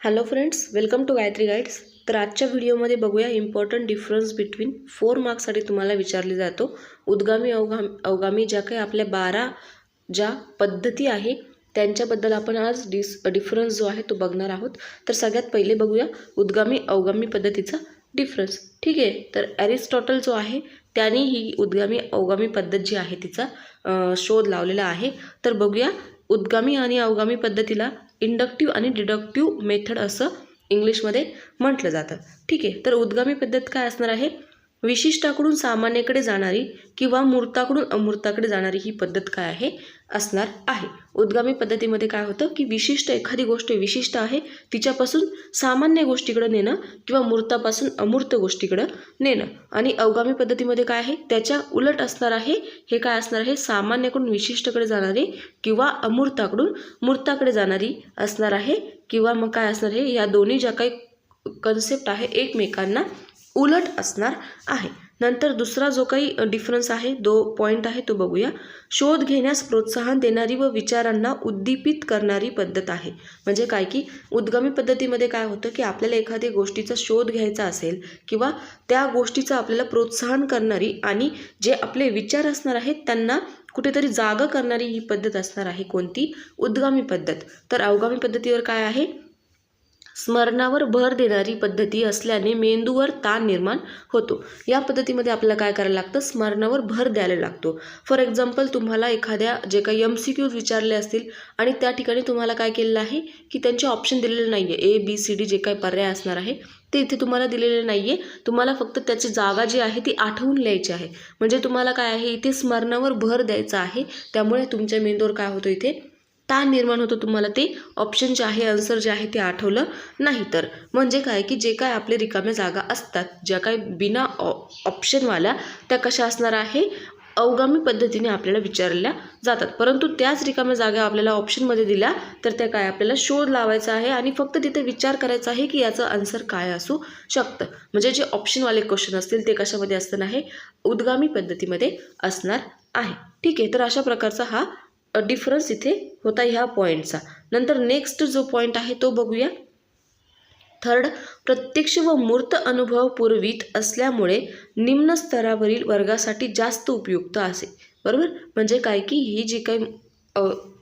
Hello friends welcome to Gayatri guides तर आजच्या व्हिडिओमध्ये बघूया इम्पॉर्टंट डिफरन्स बिटवीन फोर मार्क्ससाठी तुम्हाला विचारले जातो. उद्गामी अवगामी अवगामी ज्या काही आपल्या बारा ज्या पद्धती आहे त्यांच्याबद्दल आपण आज डिस डिफरन्स जो आहे तो बघणार आहोत. तर सगळ्यात पहिले बघूया उद्गामी अवगामी पद्धतीचा डिफरन्स ठीक आहे? तर ॲरिस्टॉटल जो आहे त्याने ही उद्गामी अवगामी पद्धत जी आहे तिचा शोध लावलेला आहे. तर बघूया उद्गामी आणि अवगामी पद्धतीला इंडक्टिव्ह आणि डिडक्टिव्ह मेथड असं इंग्लिशमध्ये म्हटलं जातं. ठीक आहे तर उद्गामी पद्धत काय असणार आहे? विशिष्टाकडून सामान्यकडे जाणारी किंवा मूर्ताकडून अमूर्ताकडे जाणारी ही पद्धत काय आहे? असणार आहे. उद्गामी पद्धतीमध्ये काय होतं की विशिष्ट एखादी गोष्ट विशिष्ट आहे तिच्यापासून सामान्य गोष्टीकडं नेणं किंवा मूर्तापासून अमूर्त गोष्टीकडं नेणं. आणि अवगामी पद्धतीमध्ये काय आहे? त्याच्या उलट असणार आहे हे काय असणार आहे? सामान्यकडून विशिष्टकडे जाणारी किंवा अमूर्ताकडून मूर्ताकडे जाणारी असणार आहे किंवा मग काय असणार आहे? या दोन्ही ज्या काही कन्सेप्ट आहे एकमेकांना उलट असणार आहे. नंतर दुसरा जो काही डिफरन्स आहे दो पॉईंट आहे तो बघूया. शोध घेण्यास प्रोत्साहन देणारी व विचारांना उद्दीपित करणारी पद्धत आहे. म्हणजे काय की उद्गमी पद्धतीमध्ये काय होतं की आपल्याला एखाद्या गोष्टीचा शोध घ्यायचा असेल किंवा त्या गोष्टीचं आपल्याला प्रोत्साहन करणारी आणि जे आपले विचार असणार आहेत त्यांना कुठेतरी जागं करणारी ही पद्धत असणार आहे कोणती? उद्गामी पद्धत. तर अवगामी पद्धतीवर काय आहे? स्मरणावर भर देणारी पद्धती असल्याने मेंदूवर ताण निर्माण होतो. या पद्धतीमध्ये आपल्याला काय करायला लागतं? स्मरणावर भर द्यायला लागतो. फॉर एक्झाम्पल तुम्हाला एखाद्या जे काही एम सी क्यूज विचारले असतील आणि त्या ठिकाणी तुम्हाला काय केलेलं आहे? की त्यांचे ऑप्शन दिलेले नाही आहे A B C D J काही पर्याय असणार आहे ते इथे तुम्हाला दिलेले नाही आहे तुम्हाला फक्त त्याची जागा जी आहे ती आठवून लिहायची आहे. म्हणजे तुम्हाला काय आहे? इथे स्मरणावर भर द्यायचा आहे. त्यामुळे तुमच्या मेंदूवर काय होतं इथे? ताण निर्माण होतो तुम्हाला ते? ऑप्शन जे आहे आन्सर जे आहे ते आठवलं नाही तर. म्हणजे काय की जे काय आपले रिकाम्या जागा असतात ज्या काय बिना ऑ ऑप्शनवाल्या त्या कशा असणार आहे? अवगामी पद्धतीने आपल्याला विचारल्या जातात. परंतु त्याच रिकाम्या जागा आपल्याला ऑप्शनमध्ये दिल्या तर त्या काय आपल्याला शोध लावायचा आहे आणि फक्त तिथे विचार करायचा आहे की याचं आन्सर काय असू शकतं. म्हणजे जे ऑप्शनवाले क्वेश्चन असतील ते कशामध्ये असतं आहे उद्गामी पद्धतीमध्ये असणार आहे. ठीक आहे तर अशा प्रकारचा हा डिफरन्स इथे होता ह्या पॉईंटचा नंतर नेक्स्ट जो पॉईंट आहे तो बघूया. थर्ड प्रत्यक्ष व मूर्त अनुभव पुरवीत असल्यामुळे निम्न स्तरावरील वर्गासाठी जास्त उपयुक्त असे. बरोबर? म्हणजे काय की ही जी काही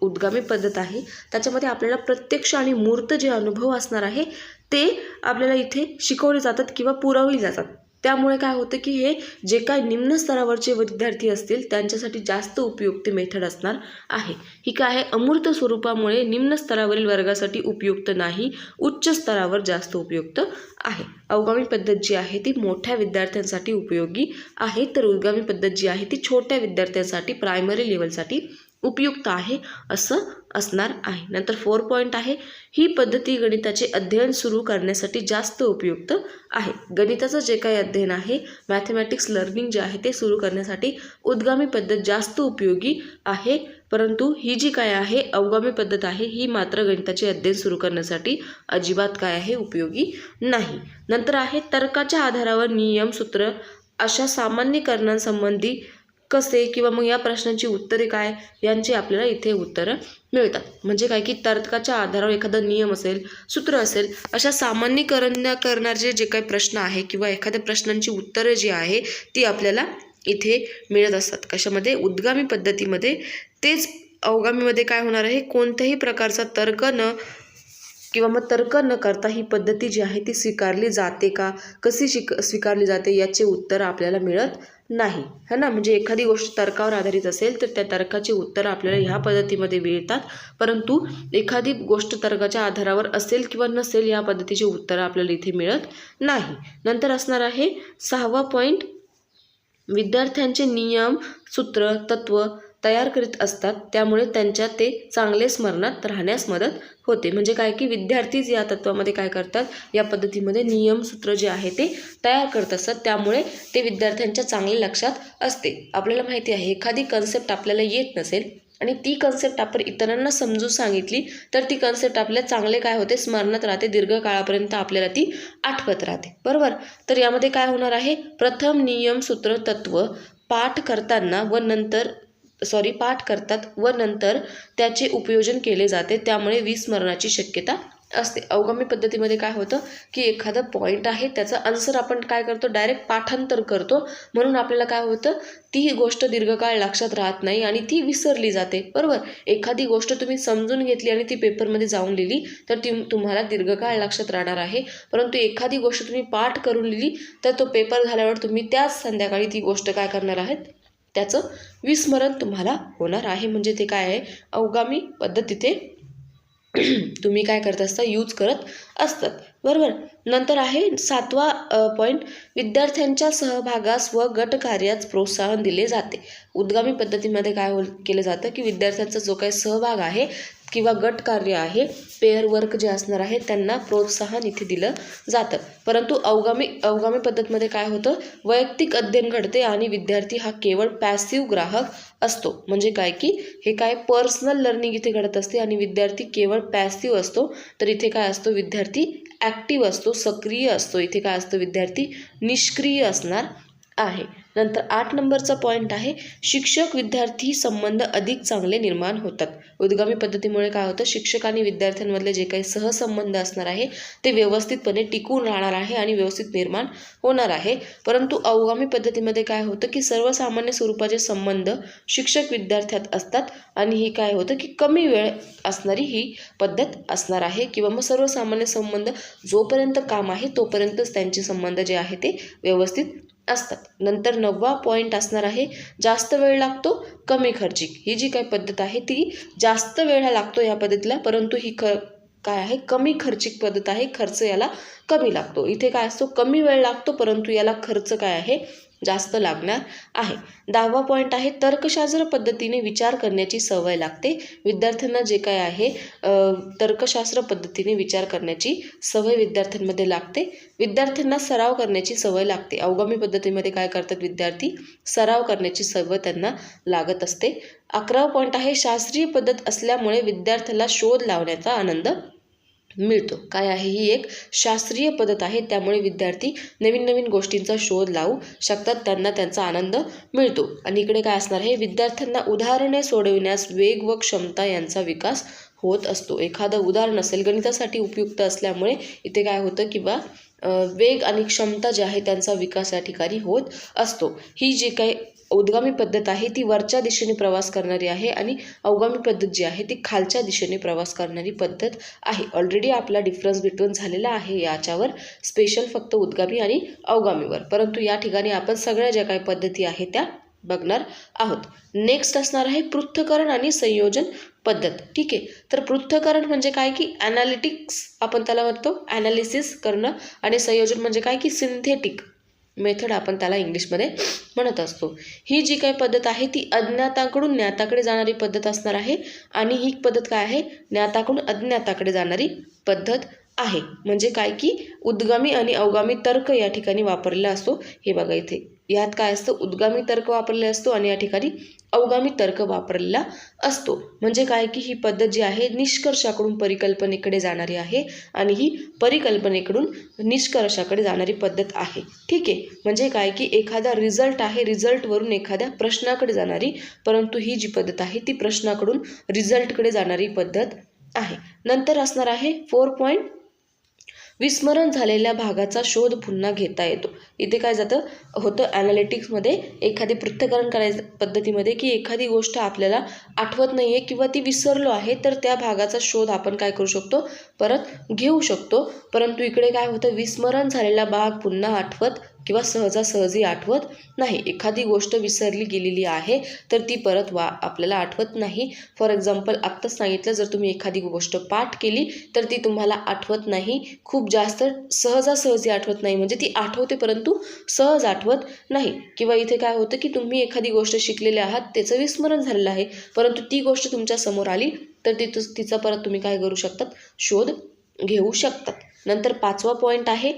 उद्गामी पद्धत आहे त्याच्यामध्ये आपल्याला प्रत्यक्ष आणि मूर्त जे अनुभव असणार आहे ते आपल्याला इथे शिकवले जातात किंवा पुरवले जातात. त्यामुळे काय होतं की हे जे काय निम्न स्तरावरचे विद्यार्थी असतील त्यांच्यासाठी जास्त उपयुक्त मेथड असणार आहे. ही काय आहे? अमूर्त स्वरूपामुळे निम्न स्तरावरील वर्गासाठी उपयुक्त नाही उच्च स्तरावर जास्त उपयुक्त आहे. अवगामी पद्धत जी आहे ती मोठ्या विद्यार्थ्यांसाठी उपयोगी आहे. तर उद्गामी पद्धत जी आहे ती छोट्या विद्यार्थ्यांसाठी प्रायमरी लेवलसाठी उपयुक्त आहे असं असणार आहे. नंतर फोर पॉईंट आहे. ही पद्धती गणिताचे अध्ययन सुरू करण्यासाठी जास्त उपयुक्त आहे. गणिताचं जे काही अध्ययन आहे मॅथमॅटिक्स लर्निंग जे आहे ते सुरू करण्यासाठी उद्गामी पद्धत जास्त उपयोगी आहे. परंतु ही जी काय आहे अवगामी पद्धत आहे ही मात्र गणिताचे अध्ययन सुरू करण्यासाठी अजिबात काय आहे उपयोगी नाही. नंतर आहे तर्काच्या आधारावर नियम सूत्र अशा सामान्यकरणांसंबंधी कसे किंवा मग या प्रश्नांची उत्तरे काय यांची आपल्याला इथे उत्तरं मिळतात. म्हणजे काय की तर्काच्या आधारावर एखादा नियम असेल सूत्र असेल अशा सामान्यकरण करणारे जे काही प्रश्न आहे किंवा एखाद्या प्रश्नांची उत्तरं जी आहे ती आपल्याला इथे मिळत असतात. कशामध्ये? उद्गामी पद्धतीमध्ये. तेच अवगामीमध्ये काय होणार आहे? कोणत्याही प्रकारचा तर्क न किंवा मग तर्क न करता ही पद्धती जी आहे ती स्वीकारली जाते का? कशी शिक स्वीकारली जाते? याचे उत्तर आपल्याला मिळत नाही. है ना? म्हणजे एखादी गोष्ट तर्कावर आधारित असेल तर त्या तर्काचे उत्तरं आपल्याला ह्या पद्धतीमध्ये मिळतात. परंतु एखादी गोष्ट तर्काच्या आधारावर असेल किंवा नसेल या पद्धतीचे उत्तरं आपल्याला इथे मिळत नाही. नंतर असणार आहे सहावा पॉईंट विद्यार्थ्यांचे नियम सूत्र तत्व तयार करीत असतात त्यामुळे त्यांच्या ते चांगले स्मरणात राहण्यास मदत होते. म्हणजे काय की विद्यार्थीच या तत्वामध्ये काय करतात या पद्धतीमध्ये नियम सूत्र जे आहे ते तयार करत असतात त्यामुळे ते विद्यार्थ्यांच्या चांगले लक्षात असते. आपल्याला माहिती आहे एखादी कन्सेप्ट आपल्याला येत नसेल आणि ती कन्सेप्ट आपण इतरांना समजून सांगितली तर ती कन्सेप्ट आपल्या चांगले काय होते स्मरणात राहते दीर्घकाळापर्यंत आपल्याला ती आठवत राहते. बरोबर? तर यामध्ये काय होणार आहे? प्रथम नियम सूत्र तत्व पाठ करताना व नंतर सॉरी पाठ करतात व नंतर त्याचे उपयोजन केले जाते. त्यामुळे विस्मरणाची शक्यता असते. अवगामी पद्धतीमध्ये काय होतं की एखादं पॉईंट आहे त्याचा आन्सर आपण काय करतो? डायरेक्ट पाठांतर करतो. म्हणून आपल्याला काय होतं? ती गोष्ट दीर्घकाळ लक्षात राहत नाही आणि ती विसरली जाते. बरोबर? एखादी गोष्ट तुम्ही समजून घेतली आणि ती पेपरमध्ये जाऊन लिहिली तर ती तुम्हाला दीर्घकाळ लक्षात राहणार आहे. परंतु एखादी गोष्ट तुम्ही पाठ करून लिहिली तर तो पेपर झाल्यावर तुम्ही त्याच संध्याकाळी ती गोष्ट काय करणार आहेत? त्याचं विस्मरण तुम्हाला होणार आहे. म्हणजे ते काय आहे? अवगामी पद्धत तिथे तुम्ही काय करत असता? यूज करत असतात. बरोबर? नंतर आहे सातवा पॉईंट विद्यार्थ्यांच्या सहभागास व गटकार्यास प्रोत्साहन दिले जाते. उद्गामी पद्धतीमध्ये काय हो केलं जातं की विद्यार्थ्यांचा जो काही सहभाग आहे किंवा गटकार्य आहे पेअर वर्क जे असणार आहे त्यांना प्रोत्साहन इथे दिलं जातं. परंतु अवगामी अवगामी पद्धतीमध्ये काय होतं? वैयक्तिक अध्ययन घडते आणि विद्यार्थी हा केवळ पॅसिव्ह ग्राहक असतो. म्हणजे काय की हे काय पर्सनल लर्निंग इथे घडत असते आणि विद्यार्थी केवळ पॅसिव्ह असतो. तर इथे काय असतो? विद्यार्थी ॲक्टिव्ह असतो सक्रिय असतो. इथे काय असतो? विद्यार्थी निष्क्रिय असणार आहे. नंतर आठ नंबरचा पॉईंट आहे शिक्षक विद्यार्थी संबंध अधिक चांगले निर्माण होतात. उद्गामी पद्धतीमुळे काय होतं शिक्षक आणि विद्यार्थ्यांमधले जे काही सहसंबंध असणार आहे ते व्यवस्थितपणे टिकून राहणार आहे आणि व्यवस्थित निर्माण होणार आहे. परंतु अवगामी पद्धतीमध्ये काय होतं की सर्वसामान्य स्वरूपाचे संबंध शिक्षक विद्यार्थ्यात असतात आणि ही काय होतं की कमी वेळ असणारी ही पद्धत असणार आहे किंवा मग सर्वसामान्य संबंध जोपर्यंत काम आहे तोपर्यंतच त्यांचे संबंध जे आहे ते व्यवस्थित असतात. नंतर नववा पॉईंट असणार आहे जास्त वेळ लागतो कमी खर्चिक. ही जी काही पद्धत आहे ती जास्त वेळ हा लागतो या पद्धतीला परंतु ही ख काय आहे? कमी खर्चिक पद्धत आहे खर्च याला कमी लागतो. इथे काय असतो? कमी वेळ लागतो परंतु याला खर्च काय आहे? जास्त लागणार आहे. दहावा पॉईंट आहे तर्कशास्त्र पद्धतीने विचार करण्याची सवय लागते. विद्यार्थ्यांना जे काय आहे तर्कशास्त्र पद्धतीने विचार करण्याची सवय विद्यार्थ्यांमध्ये लागते. विद्यार्थ्यांना सराव करण्याची सवय लागते. अवगामी पद्धतीमध्ये काय करतात विद्यार्थी? सराव करण्याची सवय त्यांना लागत असते. अकरावा पॉईंट आहे शास्त्रीय पद्धत असल्यामुळे विद्यार्थ्याला शोध लावण्याचा आनंद मिळतो. काय आहे? ही एक शास्त्रीय पद्धत आहे. त्यामुळे विद्यार्थी नवीन नवीन गोष्टींचा शोध लावू शकतात. त्यांना त्यांचा आनंद मिळतो. आणि इकडे काय असणार आहे? विद्यार्थ्यांना उदाहरणे सोडविण्यास वेग व क्षमता यांचा विकास होत असतो. एखादं उदाहरण असेल गणितासाठी उपयुक्त असल्यामुळे इथे काय होतं? किंवा वेग आणि क्षमता जे आहे त्यांचा विकास या ठिकाणी होत असतो. ही जी काही उद्गामी पद्धत आहे ती वरच्या दिशेने प्रवास करणारी आहे आणि अवगामी पद्धत जी आहे ती खालच्या दिशेने प्रवास करणारी पद्धत आहे. ऑलरेडी आपला डिफरन्स बिटवीन झालेला आहे याच्यावर स्पेशल फक्त उद्गामी आणि अवगामीवर. परंतु या ठिकाणी आपण सगळ्या ज्या काही पद्धती आहेत त्या बघणार आहोत. नेक्स्ट असणार आहे पृथ्थकरण आणि संयोजन. पद्धत. ठीक आहे? तर पृथ्थकरण म्हणजे काय की ॲनालिटिक्स आपण त्याला म्हणतो ॲनालिसिस करणं आणि संयोजन म्हणजे काय की सिंथेटिक मेथड आपण त्याला इंग्लिशमध्ये म्हणत असतो. ही जी काही पद्धत आहे ती अज्ञाताकडून ज्ञाताकडे जाणारी पद्धत असणार आहे आणि ही पद्धत काय आहे? ज्ञाताकडून अज्ञाताकडे जाणारी पद्धत आहे. म्हणजे काय की उद्गामी आणि अवगामी तर्क या ठिकाणी वापरलेला असतो. हे बघा इथे. यात काय असतं? उद्गामी तर्क वापरले असतो आणि या ठिकाणी अवगामी तर्क वापरलेला असतो. म्हणजे काय की ही पद्धत जी आहे निष्कर्षाकडून परिकल्पनेकडे जाणारी आहे आणि ही परिकल्पनेकडून निष्कर्षाकडे जाणारी पद्धत आहे. ठीक आहे? म्हणजे काय की एखादा रिझल्ट आहे रिझल्टवरून एखाद्या प्रश्नाकडे जाणारी परंतु ही जी पद्धत आहे ती प्रश्नाकडून रिझल्टकडे जाणारी पद्धत आहे. नंतर असणार आहे फोर पॉईंट विस्मरण झालेल्या भागाचा शोध पुन्हा घेता येतो. इथे काय जातं? होतं ॲनालिटिक्समध्ये एखादी पृथ्थकरण करायचं पद्धतीमध्ये की एखादी गोष्ट आपल्याला आठवत नाही आहे किंवा ती विसरलो आहे तर त्या भागाचा शोध आपण काय करू शकतो? परत घेऊ शकतो. परंतु इकडे काय होतं? विस्मरण झालेला भाग पुन्हा आठवत किंवा सहजासहजी आठवत नाही. एखादी गोष्ट विसरली गेलेली आहे तर ती परत वा आपल्याला आठवत नाही. फॉर एक्झाम्पल आत्ताच सांगितलं जर तुम्ही एखादी गोष्ट पाठ केली तर ती तुम्हाला आठवत नाही. खूप जास्त सहजासहजी आठवत नाही. म्हणजे ती आठवते परंतु सहज आठवत नाही. किंवा इथे काय होतं की तुम्ही एखादी गोष्ट शिकलेले आहात त्याचं विस्मरण झालेलं आहे. परंतु ती गोष्ट तुमच्यासमोर आली तर ती तिचा परत तुम्ही काय करू शकतात? शोध घेऊ शकतात. नंतर पाचवा पॉईंट आहे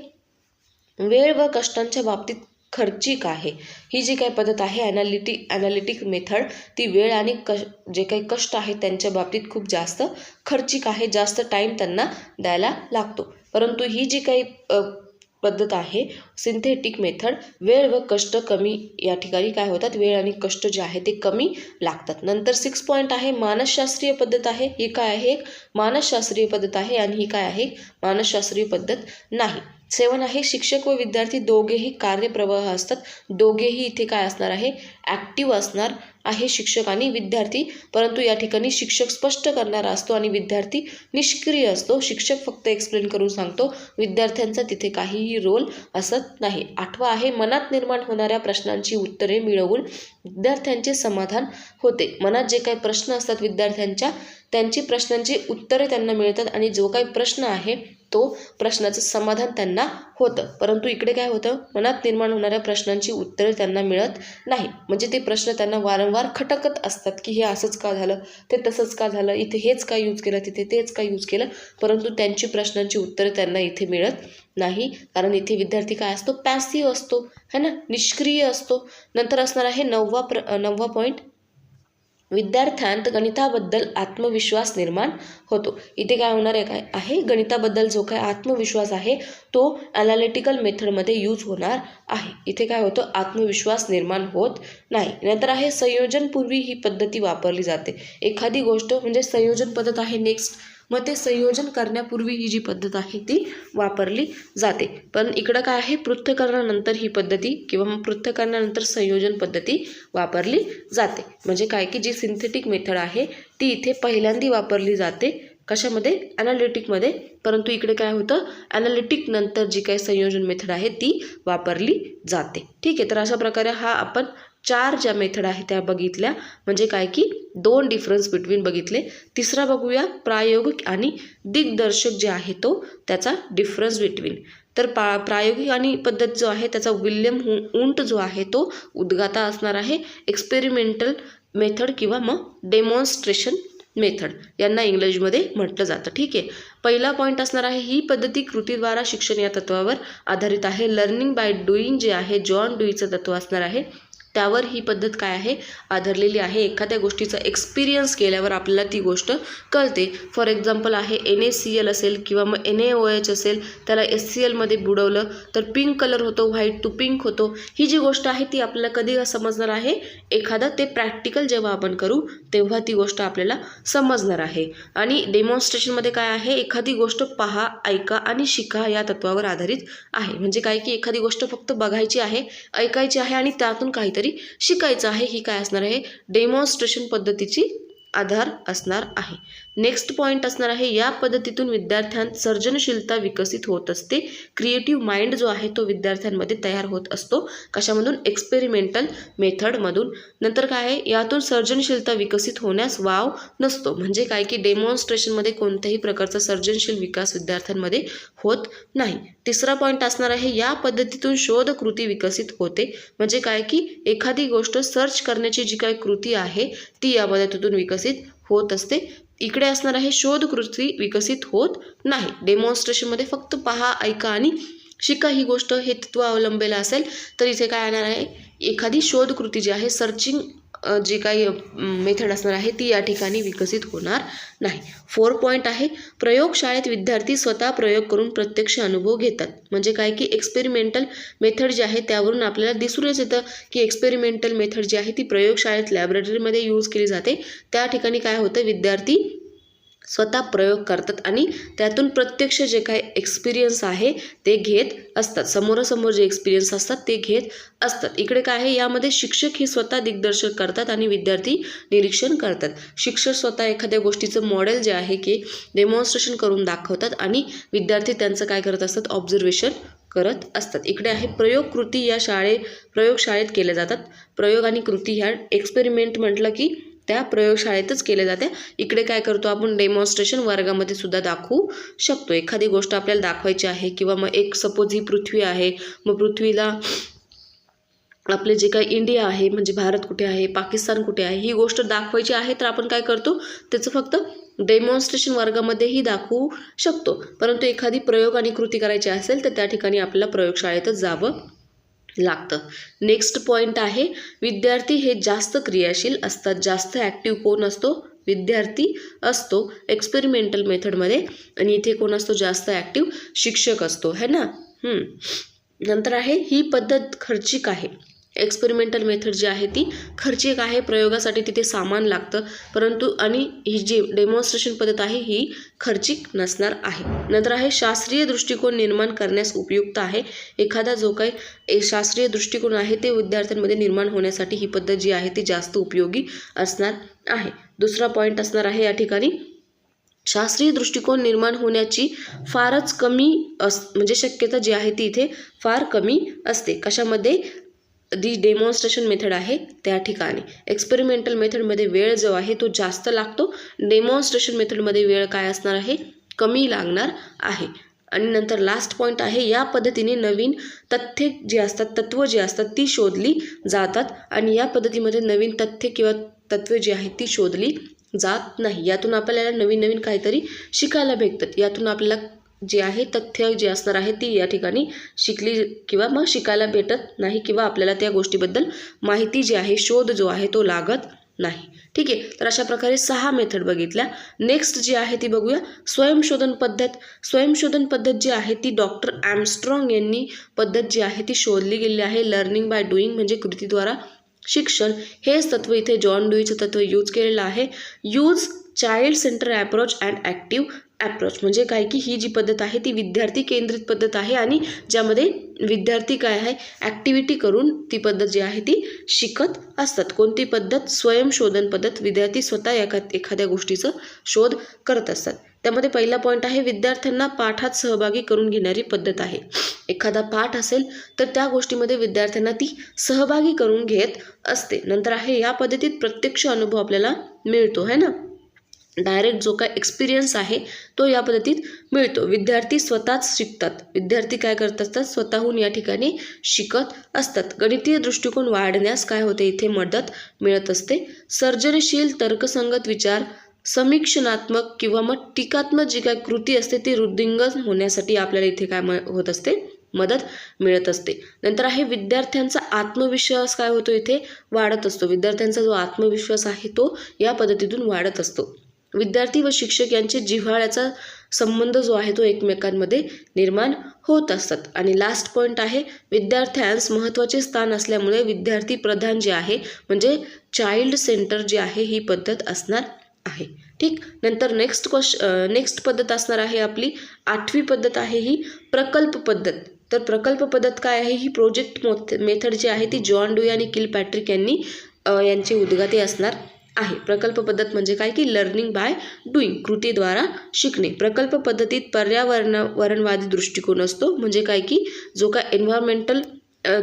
वेळ व कष्टांच्या बाबतीत खर्चिक आहे. ही जी काही पद्धत आहे ॲनालिटी ॲनालिटिक मेथड ती वेळ आणि कश जे काही कष्ट आहेत त्यांच्या बाबतीत खूप जास्त खर्चिक आहे जास्त टाईम त्यांना द्यायला लागतो. परंतु ही जी काही पद्धत आहे सिंथेटिक मेथड वेळ व कष्ट कमी या ठिकाणी काय होतात? वेळ आणि कष्ट जे आहे ते कमी लागतात. नंतर सिक्स पॉईंट आहे मानसशास्त्रीय पद्धत आहे. ही काय आहे? एक मानसशास्त्रीय पद्धत आहे आणि ही काय आहे? मानसशास्त्रीय पद्धत नाही. सेवन आहे शिक्षक व विद्यार्थी दोघेही कार्यप्रवाह असतात. दोघेही इथे काय असणार आहे? ॲक्टिव्ह असणार आहे शिक्षक आणि विद्यार्थी. परंतु या ठिकाणी शिक्षक स्पष्ट करणारा असतो आणि विद्यार्थी निष्क्रिय असतो. शिक्षक फक्त एक्सप्लेन करून सांगतो विद्यार्थ्यांचा तिथे काहीही रोल असत नाही. आठवा आहे मनात निर्माण होणाऱ्या प्रश्नांची उत्तरे मिळवून विद्यार्थ्यांचे समाधान होते. मनात जे काही प्रश्न असतात विद्यार्थ्यांच्या त्यांची प्रश्नांची उत्तरे त्यांना मिळतात आणि जो काही प्रश्न आहे तो प्रश्नाचं समाधान त्यांना होतं. परंतु इकडे काय होतं? मनात निर्माण होणाऱ्या प्रश्नांची उत्तरे त्यांना मिळत नाही. म्हणजे ते प्रश्न त्यांना वारंवार खटकत असतात की हे असंच का झालं? ते तसंच का झालं? इथे हेच का यूज केलं? तिथे तेच का यूज केलं? परंतु त्यांची प्रश्नांची उत्तरे त्यांना इथे मिळत नाही. कारण इथे विद्यार्थी काय असतो? पॅसिव्ह असतो. है ना? निष्क्रिय असतो. नंतर असणार आहे नववा प्र नववा पॉईंट विद्यार्थ्यांत गणिताबद्दल आत्मविश्वास निर्माण होतो. इथे काय होणार आहे? काय आहे? गणिताबद्दल जो काय आत्मविश्वास आहे तो ॲनालिटिकल मेथडमध्ये यूज होणार आहे. इथे काय होतं? आत्मविश्वास निर्माण होत नाही. नंतर आहे संयोजनपूर्वी ही पद्धती वापरली जाते. एखादी गोष्ट म्हणजे संयोजन पद्धत आहे नेक्स्ट मग ते संयोजन करण्यापूर्वी ही जी पद्धत आहे ती वापरली जाते. पण इकडं काय आहे? पृथ्थकरणानंतर ही पद्धती किंवा मग पृथ्थकरणानंतर संयोजन पद्धती वापरली जाते. म्हणजे काय की जी सिंथेटिक मेथड आहे ती इथे पहिल्यांदी वापरली जाते कशामध्ये? ॲनालिटिकमध्ये परंतु इकडे काय होतं? ॲनालिटिक नंतर जी काही संयोजन मेथड आहे ती वापरली जाते. ठीक आहे तर अशा प्रकारे हा आपण चार ज्या मेथड आहेत त्या बघितल्या. म्हणजे काय की दोन डिफरन्स बिटवीन बघितले. तिसरा बघूया प्रायोगिक आणि दिग्दर्शक जे आहे तो त्याचा डिफरन्स बिटवीन तर पा प्रायोगिक आणि पद्धत जो आहे त्याचा विल्यम उंट जो आहे तो उद्गाता असणार आहे. एक्सपेरिमेंटल मेथड किंवा मग डेमॉन्स्ट्रेशन मेथड यांना इंग्लिशमध्ये म्हटलं जातं. ठीक आहे? पहिला पॉईंट असणार आहे ही पद्धती कृतीद्वारा शिक्षण या तत्वावर आधारित आहे. लर्निंग बाय डुईंग जे आहे जॉन डुईचं तत्व असणार आहे. त्यावर ही पद्धत काय आहे? आधारलेली आहे. एखाद्या गोष्टीचा एक्सपिरियन्स केल्यावर आपल्याला ती गोष्ट कळते. फॉर एक्झाम्पल आहे एन ए सी एल असेल किंवा मग एन ए ओ एच असेल त्याला एस सी एलमध्ये बुडवलं तर पिंक कलर होतो व्हाईट टू पिंक होतो. ही जी गोष्ट आहे ती आपल्याला कधी समजणार आहे? एखादं ते प्रॅक्टिकल जेव्हा आपण करू तेव्हा ती गोष्ट आपल्याला समजणार आहे. आणि डेमॉन्स्ट्रेशनमध्ये काय आहे? एखादी गोष्ट पहा ऐका आणि शिका या तत्वावर आधारित आहे. म्हणजे काय की एखादी गोष्ट फक्त बघायची आहे ऐकायची आहे आणि त्यातून काहीतरी शिकायचं आहे ही काय असणार आहे? डेमॉन्स्ट्रेशन पद्धतीची आधार असणार आहे. नेक्स्ट पॉईंट असणार आहे या पद्धतीतून विद्यार्थ्यांत सर्जनशीलता विकसित होत असते. क्रिएटिव्ह माइंड जो आहे तो विद्यार्थ्यांमध्ये तयार होत असतो. कशामधून? एक्सपेरिमेंटल मेथडमधून नंतर काय आहे? यातून सर्जनशीलता विकसित होण्यास वाव नसतो. म्हणजे काय? की डेमॉन्स्ट्रेशनमध्ये कोणत्याही प्रकारचा सर्जनशील विकास विद्यार्थ्यांमध्ये होत नाही. तिसरा पॉईंट असणार आहे या पद्धतीतून शोध कृती विकसित होते. म्हणजे काय? की एखादी गोष्ट सर्च करण्याची जी काय कृती आहे ती या पद्धतीतून विकसित होत असते. इकडे असणार आहे शोधकृती विकसित होत नाही. डेमॉन्स्ट्रेशनमध्ये फक्त पहा ऐका आणि शिका ही गोष्ट हे तत्व अवलंबलेलं असेल तर इथे काय येणार आहे? एखादी शोधकृती जी आहे सर्चिंग जी काही मेथड असणार आहे ती या ठिकाणी विकसित होणार नाही. फोर पॉईंट आहे प्रयोगशाळेत विद्यार्थी स्वतः प्रयोग करून प्रत्यक्ष अनुभव घेतात. म्हणजे काय की एक्सपेरिमेंटल मेथड जी आहे त्यावरून आपल्याला दिसूनच येतं की एक्सपेरिमेंटल मेथड जी आहे ती प्रयोगशाळेत लॅबोरेटरीमध्ये यूज केली जाते. त्या ठिकाणी काय होतं विद्यार्थी स्वतः प्रयोग करतात आणि त्यातून प्रत्यक्ष जे काही एक्सपिरियन्स आहे ते घेत असतात. समोरासमोर जे एक्सपिरियन्स असतात ते घेत असतात. इकडे काय आहे? यामध्ये शिक्षक हे स्वतः दिग्दर्शक करतात आणि विद्यार्थी निरीक्षण करतात. शिक्षक स्वतः एखाद्या गोष्टीचं मॉडेल जे आहे की डेमॉन्स्ट्रेशन करून दाखवतात आणि विद्यार्थी त्यांचं काय करत असतात? ऑब्झर्वेशन करत असतात. इकडे आहे प्रयोग कृती या शाळे प्रयोगशाळेत केल्या जातात. प्रयोग आणि कृती ह्या एक्सपेरिमेंट म्हटलं की त्या प्रयोगशाळेतच केल्या जाते. इकडे काय करतो आपण? डेमॉन्स्ट्रेशन वर्गामध्ये सुद्धा दाखवू शकतो. एखादी गोष्ट आपल्याला दाखवायची आहे किंवा मग एक सपोज ही पृथ्वी आहे मग पृथ्वीला आपले जे काही इंडिया आहे म्हणजे भारत कुठे आहे पाकिस्तान कुठे आहे ही गोष्ट दाखवायची आहे तर आपण काय करतो? त्याचं फक्त डेमॉन्स्ट्रेशन वर्गामध्येही दाखवू शकतो. परंतु एखादी प्रयोग आणि कृती करायची असेल तर त्या ठिकाणी आपल्याला प्रयोगशाळेतच जावं लागतं. नेक्स्ट पॉईंट आहे विद्यार्थी हे जास्त क्रियाशील असतात जास्त ॲक्टिव्ह कोण असतो? विद्यार्थी असतो. एक्सपेरिमेंटल मेथडमध्ये आणि इथे कोण असतो? जास्त ॲक्टिव्ह शिक्षक असतो. है ना? नंतर आहे ही पद्धत खर्चिक आहे. एक्सपेरिमेंटल मेथड जी आहे ती खर्चिक आहे प्रयोगासाठी तिथे सामान लागतं परंतु आणि ही जी डेमॉन्स्ट्रेशन पद्धत आहे ही खर्चिक नसणार आहे. नंतर आहे शास्त्रीय दृष्टिकोन निर्माण करण्यास उपयुक्त आहे. एखादा जो काही ए- शास्त्रीय दृष्टिकोन आहे ते विद्यार्थ्यांमध्ये निर्माण होण्यासाठी ही पद्धत जी आहे ती जास्त उपयोगी असणार आहे. दुसरा पॉईंट असणार आहे या ठिकाणी शास्त्रीय दृष्टिकोन निर्माण होण्याची फारच कमी अस म्हणजे शक्यता जी आहे ती इथे फार कमी असते. कशामध्ये? जी डेमॉन्स्ट्रेशन मेथड आहे त्या ठिकाणी. एक्सपेरिमेंटल मेथडमध्ये वेळ जो आहे तो जास्त लागतो. डेमॉन्स्ट्रेशन मेथडमध्ये वेळ काय असणार आहे? कमी लागणार आहे. आणि नंतर लास्ट पॉईंट आहे या पद्धतीने नवीन तथ्ये जी असतात तत्त्व जी असतात ती शोधली जातात. आणि या पद्धतीमध्ये नवीन तथ्य किंवा तत्त्वे जी आहेत ती शोधली जात नाही. यातून आपल्याला नवीन नवीन काहीतरी शिकायला भेटतात यातून आपल्याला जे आहे तथ्य जे असणार आहे ती या ठिकाणी शिकली किंवा मग शिकायला भेटत नाही किंवा आपल्याला त्या गोष्टीबद्दल माहिती जी आहे शोध जो आहे तो लागत नाही. ठीक आहे? तर अशा प्रकारे सहा मेथड बघितल्या. नेक्स्ट जी आहे ती बघूया. स्वयंशोधन पद्धत. स्वयंशोधन पद्धत जी आहे ती डॉक्टर ॲमस्ट्रॉंग यांनी पद्धत जी आहे ती शोधली गेली आहे. लर्निंग बाय डुईंग म्हणजे कृतीद्वारा शिक्षण. हेच तत्व इथे जॉन डुईचं तत्व यूज केलेलं आहे. Use child centre approach and active approach म्हणजे काय की ही जी पद्धत आहे ती विद्यार्थी केंद्रित पद्धत आहे आणि ज्यामध्ये विद्यार्थी काय आहे ॲक्टिव्हिटी करून ती पद्धत जी आहे ती शिकत असतात. कोणती पद्धत? स्वयंशोधन पद्धत. विद्यार्थी स्वतः एखा एखाद्या गोष्टीचं शोध करत असतात. त्यामध्ये पहिला पॉईंट आहे विद्यार्थ्यांना पाठात सहभागी करून घेणारी पद्धत आहे. एखादा पाठ असेल तर त्या गोष्टीमध्ये विद्यार्थ्यांना ती सहभागी करून घेत असते. नंतर आहे या पद्धतीत प्रत्यक्ष अनुभव आपल्याला मिळतो है ना? डायरेक्ट जो काय एक्सपिरियन्स आहे तो या पद्धतीत मिळतो. विद्यार्थी स्वतःच शिकतात. विद्यार्थी काय करत असतात? स्वतःहून या ठिकाणी शिकत असतात. गणितीय दृष्टिकोन वाढण्यास काय होते? इथे मदत मिळत असते. सर्जनशील तर्कसंगत विचार समीक्षणात्मक किंवा मग टीकात्मक जी काय कृती असते ती वृद्धिंगत होण्यासाठी आपल्याला इथे काय म होत असते? मदत मिळत असते. नंतर आहे विद्यार्थ्यांचा आत्मविश्वास काय होतो? इथे वाढत असतो. विद्यार्थ्यांचा जो आत्मविश्वास आहे तो या पद्धतीतून वाढत असतो. विद्यार्थी व शिक्षक यांचे जिव्हाळ्याचा संबंध जो आहे तो एकमेकांमध्ये निर्माण होत असतात. आणि लास्ट पॉईंट आहे विद्यार्थ्यांस महत्त्वाचे स्थान असल्यामुळे विद्यार्थी प्रधान जे आहे म्हणजे चाइल्ड सेंटर जे आहे ही पद्धत असणार आहे. ठीक? नंतर नेक्स्ट क्वेश नेक्स्ट पद्धत असणार आहे आपली आठवी पद्धत आहे ही प्रकल्प पद्धत. तर प्रकल्प पद्धत काय आहे? ही प्रोजेक्ट मेथड जी आहे ती जॉन डुई आणि किल पॅट्रिक यांनी यांचे यांची उद्गाते असणार आहे. प्रकल्प पद्धत म्हणजे काय की लर्निंग बाय डुईंग कृतीद्वारा शिकणे. प्रकल्प पद्धतीत पर्यावरण वरणवादी दृष्टिकोन असतो. म्हणजे काय की जो काय एन्व्हायरमेंटल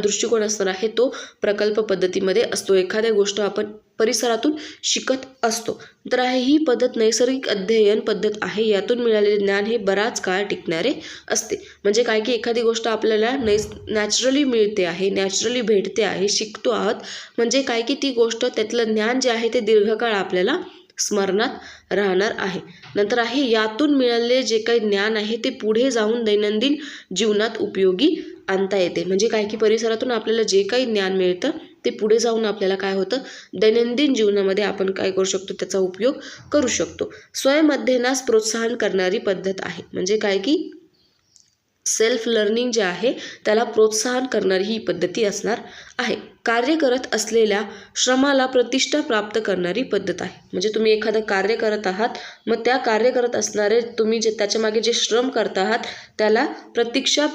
दृष्टिकोन असणार आहे तो प्रकल्प पद्धतीमध्ये असतो. एखाद्या गोष्ट आपण परिसरातून शिकत असतो. तर आहे ही पद्धत नैसर्गिक अध्ययन पद्धत आहे. यातून मिळालेले ज्ञान हे बराच काळ टिकणारे असते. म्हणजे काय की एखादी गोष्ट आपल्याला नैस नॅचरली मिळते आहे नॅचरली भेटते आहे शिकतो आहोत. म्हणजे काय की ती गोष्ट त्यातलं ज्ञान जे आहे ते दीर्घकाळ आपल्याला स्मरणात राहणार आहे. नंतर आहे यातून मिळालेले जे काही ज्ञान आहे ते पुढे जाऊन दैनंदिन जीवनात उपयोगी आणता येते. म्हणजे काय की परिसरातून आपल्याला जे काही ज्ञान मिळतं ते पुढे जाऊन आपल्याला काय होतं? दैनंदिन जीवनामध्ये आपण काय करू शकतो? त्याचा उपयोग करू शकतो. स्वयंअध्ययनास प्रोत्साहन करणारी पद्धत आहे. म्हणजे काय की सेल्फ लर्निंग जे आहे त्याला प्रोत्साहन करणारी ही पद्धती असणार आहे. कार्य करत असलेल्या श्रमाला प्रतिष्ठा प्राप्त करणारी पद्धत आहे. म्हणजे तुम्ही एखादं कार्य करत आहात मग त्या कार्य करत असणारे तुम्ही जे त्याच्यामागे जे श्रम करत आहात त्याला प्रतीक्षा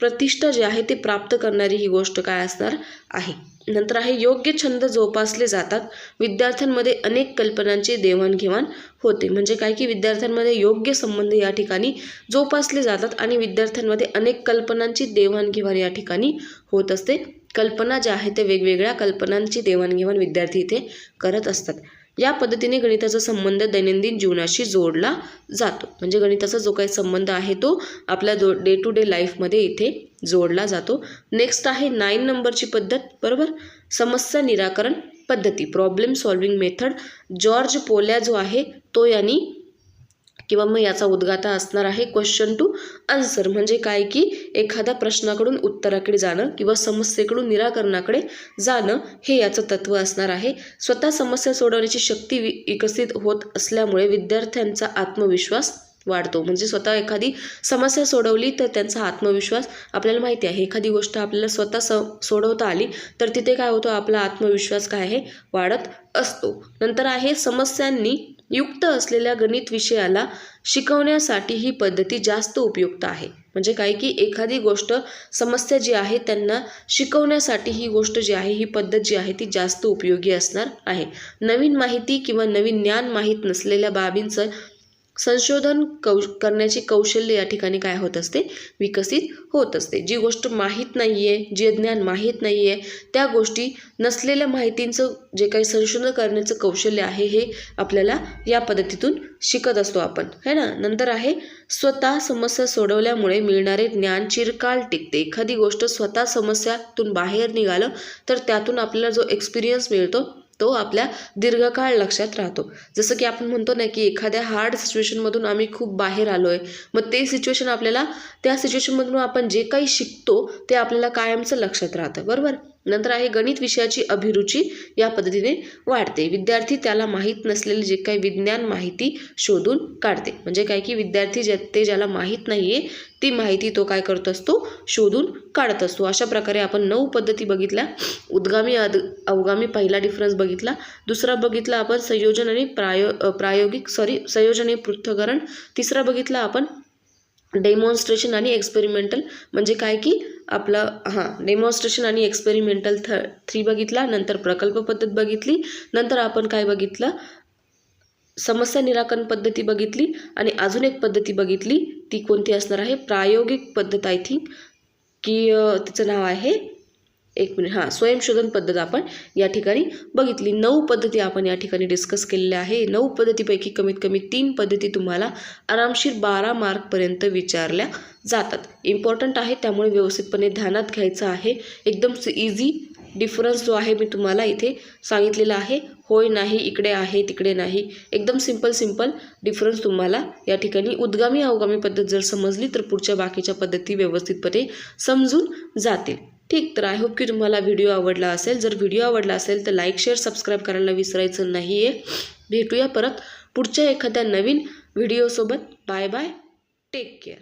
प्रतिष्ठा जे आहे ते प्राप्त करणारी ही गोष्ट काय असणार आहे? नंतर आहे योग्य छंद जोपासले जातात. विद्यार्थ्यांमध्ये अनेक कल्पनांची देवाणघेवाण होते. म्हणजे काय की विद्यार्थ्यांमध्ये योग्य संबंध या ठिकाणी जोपासले जातात आणि विद्यार्थ्यांमध्ये अनेक कल्पनांची देवाणघेवाण या ठिकाणी होत असते. कल्पना ज्या आहेत ते वेगवेगळ्या कल्पनांची देवाणघेवाण विद्यार्थी इथे करत असतात. या पद्धतीने गणिताचा संबंध दैनंदिन जीवनाशी जोडला जातो. म्हणजे गणिताचा जो काही संबंध आहे तो आपल्या दो डे टू डे लाईफमध्ये इथे जोडला जातो. नेक्स्ट आहे नाईन नंबरची पद्धत बरोबर? समस्या निराकरण पद्धती problem solving method George Polya जो आहे तो यांनी किंवा मग याचा उद्गाता असणार आहे क्वेश्चन टू आन्सर म्हणजे काय की एखाद्या प्रश्नाकडून उत्तराकडे जाणं किंवा समस्येकडून निराकरणाकडे जाणं हे याचं तत्त्व असणार आहे. स्वतः समस्या सोडवण्याची शक्ती वि विकसित होत असल्यामुळे विद्यार्थ्यांचा आत्मविश्वास वाढतो. म्हणजे स्वतः एखादी समस्या सोडवली तर त्यांचा आत्मविश्वास आपल्याला माहिती आहे. एखादी गोष्ट आपल्याला स्वतः स सोडवता आली तर तिथे काय होतो? आपला आत्मविश्वास काय आहे? वाढत असतो. नंतर आहे समस्यांनी युक्त असलेल्या गणित विषयाला शिकवण्यासाठी ही पद्धती जास्त उपयुक्त आहे. म्हणजे काय की एखादी गोष्ट समस्या जी आहे त्यांना शिकवण्यासाठी ही गोष्ट जी आहे ही पद्धत जी आहे ती जास्त उपयोगी असणार आहे. नवीन माहिती किंवा नवीन ज्ञान माहीत नसलेल्या बाबींचं संशोधन कौ करण्याची कौशल्य या ठिकाणी काय होत असते? विकसित होत असते. जी गोष्ट माहीत नाही आहे जे ज्ञान माहीत नाही आहे त्या गोष्टी नसलेल्या माहितींचं जे काही संशोधन करण्याचं कौशल्य आहे हे आपल्याला या पद्धतीतून शिकत असतो आपण. है ना? नंतर आहे स्वतः समस्या सोडवल्यामुळे मिळणारे ज्ञान चिरकाल टिकते. एखादी गोष्ट स्वतः समस्यातून बाहेर निघालं तर त्यातून आपल्याला जो एक्सपिरियन्स मिळतो तो आपल्या दीर्घकाळ लक्षात राहतो. जसं की आपण म्हणतो ना की एखाद्या हार्ड सिच्युएशनमधून आम्ही खूप बाहेर आलो आहे मग ते सिच्युएशन आपल्याला त्या सिच्युएशनमधून आपण जे काही शिकतो ते आपल्याला कायमचं लक्षात राहतं. बरोबर? नंतर आहे गणित विषयाची अभिरुची या पद्धतीने वाढते. विद्यार्थी त्याला माहीत नसलेले जे काही विज्ञान माहिती शोधून काढते. म्हणजे काय की विद्यार्थी ज्या ते ज्याला माहीत नाही आहे ती माहिती तो काय करत असतो? शोधून काढत असतो. अशा प्रकारे आपण नऊ पद्धती बघितल्या. उद्गामी अद अवगामी पहिला डिफरन्स बघितला. दुसरा बघितला आपण संयोजन आणि प्रायो प्रायोगिक सॉरी संयोजन आणि पृथ्थकरण. तिसरा बघितला आपण डेमॉन्स्ट्रेशन आणि एक्सपेरिमेंटल म्हणजे काय की आपलं हां डेमॉन्स्ट्रेशन आणि एक्सपेरिमेंटल थ थ्री बघितला नंतर प्रकल्प पद्धत बघितली नंतर आपण काय बघितलं? समस्या निराकरण पद्धती बघितली आणि अजून एक पद्धती बघितली ती कोणती असणार आहे? प्रायोगिक पद्धत आय थिंक की तिचं नाव आहे एक मिनिट हां स्वयंशोधन पद्धत आपण या ठिकाणी बघितली. नऊ पद्धती आपण या ठिकाणी डिस्कस केलेल्या आहे. नऊ पद्धतीपैकी कमीत कमी तीन पद्धती तुम्हाला आरामशीर बारा मार्कपर्यंत विचारल्या जातात. इम्पॉर्टंट आहे त्यामुळे व्यवस्थितपणे ध्यानात घ्यायचं आहे. एकदम इझी डिफरन्स जो आहे मी तुम्हाला इथे सांगितलेला आहे. होय नाही इकडे आहे तिकडे नाही. एकदम सिंपल सिंपल डिफरन्स तुम्हाला या ठिकाणी उद्गामी अवगामी पद्धत जर समजली तर पुढच्या बाकीच्या पद्धती व्यवस्थितपणे समजून जातील. ठीक तर आय होप की तुम्हाला व्हिडिओ आवडला असेल. जर व्हिडिओ आवडला असेल तर लाईक शेअर सबस्क्राईब करायला विसरायचं नाही आहे भेटूया परत पुढच्या एखाद्या नवीन व्हिडिओसोबत बाय बाय टेक केअर